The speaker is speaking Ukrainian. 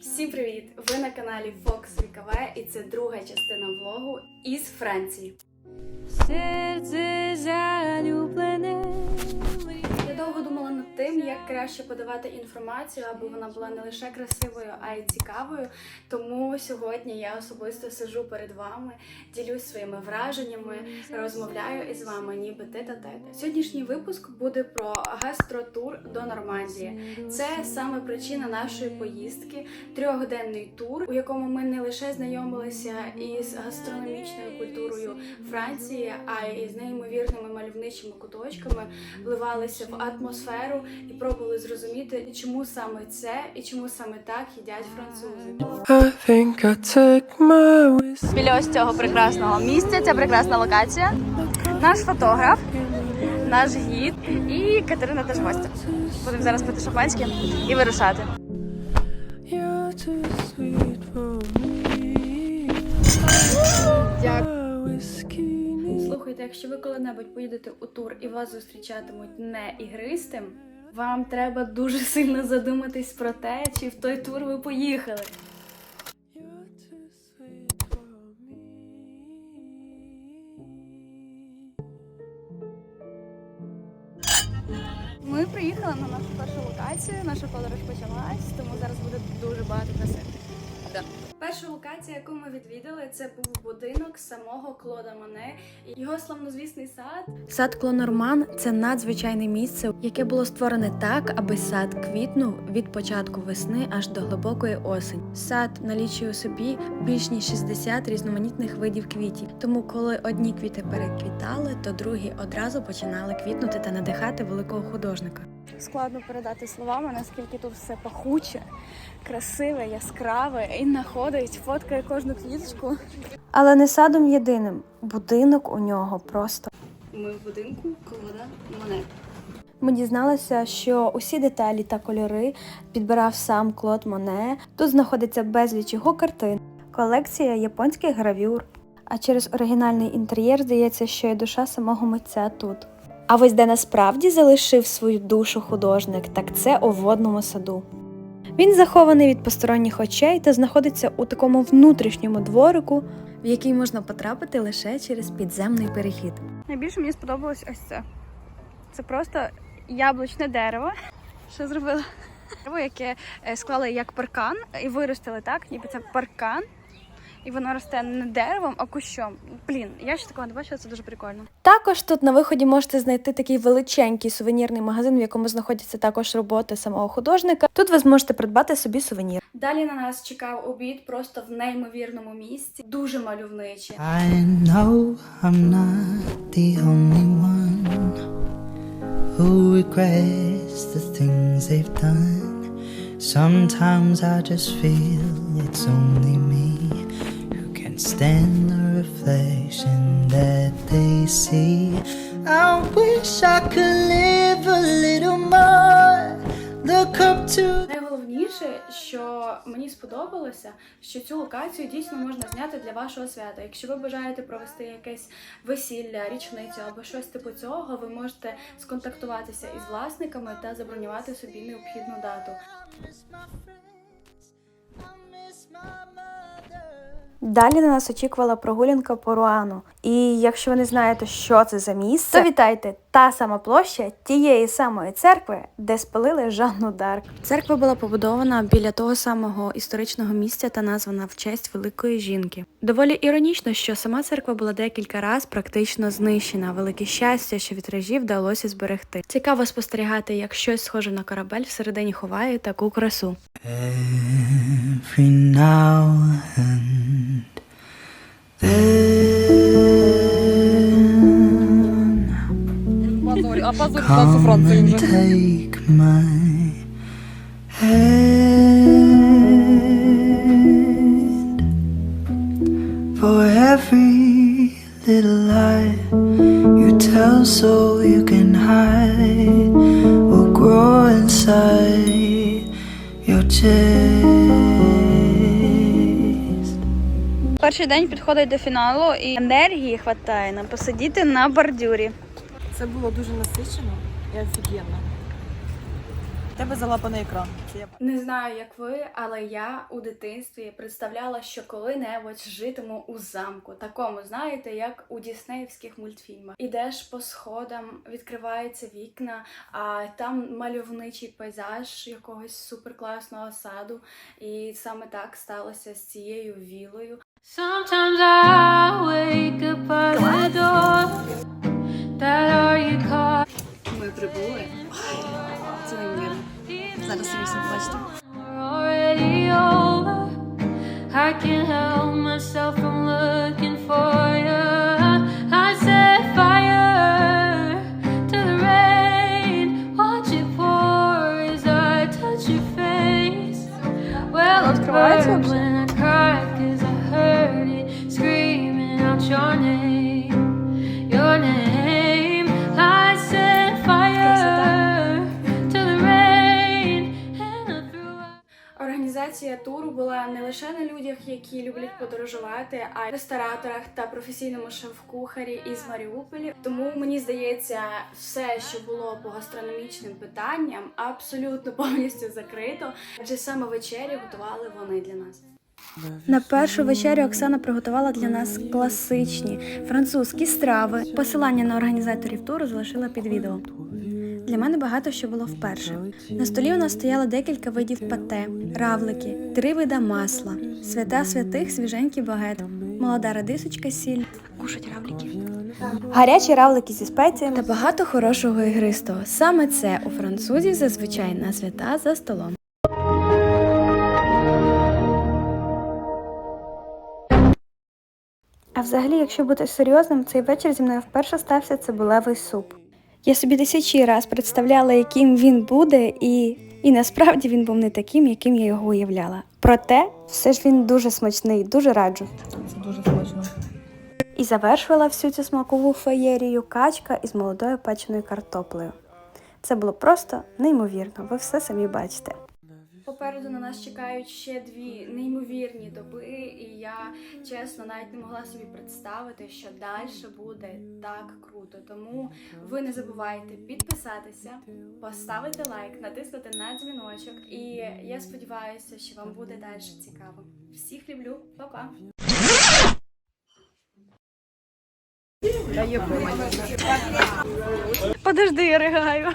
Всім привіт! Ви на каналі Fox ВКВ і це друга частина влогу із Франції. Серце залюблене. Думала над тим, як краще подавати інформацію, аби вона була не лише красивою, а й цікавою. Тому сьогодні я особисто сижу перед вами, ділюсь своїми враженнями, розмовляю із вами, ніби тета тета. Сьогоднішній випуск буде про гастротур до Нормандії. Це саме причина нашої поїздки, трьохденний тур, у якому ми не лише знайомилися із гастрономічною культурою Франції, а й з неймовірними мальовничими куточками, вливалися в атмосферу і пробували зрозуміти, чому саме це і чому саме так їдять французи. I think I take my whiskey. Біля ось цього прекрасного місця, ця прекрасна локація. Наш фотограф, наш гід і Катерина теж гостя. Будемо зараз пити шампанське і вирушати. You're Слухайте, якщо ви коли-небудь поїдете у тур і вас зустрічатимуть не ігристим, вам треба дуже сильно задуматись про те, чи в той тур ви поїхали. Ми приїхали на нашу першу локацію. Наша подорож почалась, тому зараз буде дуже багато краси. Перша локація, яку ми відвідали, це був будинок самого Клода Мане. і Його славнозвісний сад. Сад Клонорман це надзвичайне місце, яке було створене так, аби сад квітнув від початку весни аж до глибокої осені. Сад налічує у собі більш ніж 60 різноманітних видів квітів. Тому, коли одні квіти переквітали, то другі одразу починали квітнути та надихати великого художника. Складно передати словами, наскільки тут все пахуче, красиве, яскраве і находить, фоткає кожну квіточку. Але не садом єдиним. Будинок у нього просто. Ми в будинку Клода Моне. Ми дізналися, що усі деталі та кольори підбирав сам Клод Моне. Тут знаходиться безліч його картин, колекція японських гравюр. А через оригінальний інтер'єр здається, що і душа самого митця тут. А ось де насправді залишив свою душу художник, так це у водному саду. Він захований від посторонніх очей та знаходиться у такому внутрішньому дворику, в який можна потрапити лише через підземний перехід. Найбільше мені сподобалось ось це. Це просто яблучне дерево. Що зробили? Дерево, яке е, склали як паркан і виростили так, ніби це паркан. І воно росте не деревом, а кущом. Блін, я ще такого не бачила, це дуже прикольно. Також тут на виході можете знайти такий величенький сувенірний магазин, в якому знаходяться також роботи самого художника. Тут ви зможете придбати собі сувенір. Далі на нас чекав обід просто в неймовірному місці, дуже мальовниче. I know I'm not the only one who regrets the things they've done. Sometimes I just feel it's only me stand the reflection that they see. I wish I could live a little more. Look up to Найголовніше, що мені сподобалося, що цю локацію дійсно можна зняти для вашого свята. Якщо ви бажаєте провести якесь весілля, річницю або щось типу цього, ви можете сконтактуватися із власниками та забронювати собі необхідну дату. Далі на нас очікувала прогулянка по Руану. І якщо ви не знаєте, що це за місце, то вітайте та сама площа тієї самої церкви, де спалили Жанну Дарк. Церква була побудована біля того самого історичного місця та названа в честь великої жінки. Доволі іронічно, що сама церква була декілька разів практично знищена. Велике щастя, що вітражі вдалося зберегти. Цікаво спостерігати, як щось схоже на корабель всередині ховає таку красу. Every now and then come and take my hand for every little lie you tell so you can hide will grow inside your chest. Перший день підходить до фіналу, і енергії хватає нам посидіти на бордюрі. Це було дуже насичено і офігенно. тебе залапаний екран. Не знаю, як ви, але я у дитинстві представляла, що коли-небудь житиму у замку, такому, знаєте, як у діснеївських мультфільмах. Ідеш по сходам, відкриваються вікна, а там мальовничий пейзаж якогось суперкласного саду. І саме так сталося з цією вілою. Sometimes I wake up by the door. That are you caught? Ми прибули. Це неймовірно. Зараз самі все побачите. Організація туру була не лише на людях, які люблять подорожувати, а й рестораторах та професійному шеф-кухарі із Маріуполі. Тому мені здається, все, що було по гастрономічним питанням, абсолютно повністю закрито, адже саме вечері готували вони для нас. На першу вечерю Оксана приготувала для нас класичні французькі страви. Посилання на організаторів туру залишила під відео. Для мене багато що було вперше. На столі у нас стояло декілька видів пате, равлики, три вида масла, свята святих, свіженький багет, молода радисочка, сіль. Кушать равлики. Гарячі равлики зі спеціями та багато хорошого ігристого. Саме це у французів зазвичай на свята за столом. А взагалі, якщо бути серйозним, цей вечір зі мною вперше стався цибулевий суп. Я собі тисячі раз представляла, яким він буде, і, і насправді він був не таким, яким я його уявляла. Проте, все ж він дуже смачний, дуже раджу. Це дуже смачно. І завершувала всю цю смакову феєрію качка із молодою печеною картоплею. Це було просто неймовірно, ви все самі бачите. Попереду на нас чекають ще дві неймовірні доби, і я чесно навіть не могла собі представити, що далі буде так круто. Тому ви не забувайте підписатися, поставити лайк, натиснути на дзвіночок. І я сподіваюся, що вам буде далі цікаво. Всіх люблю, па-па! Подожди, я ригаю.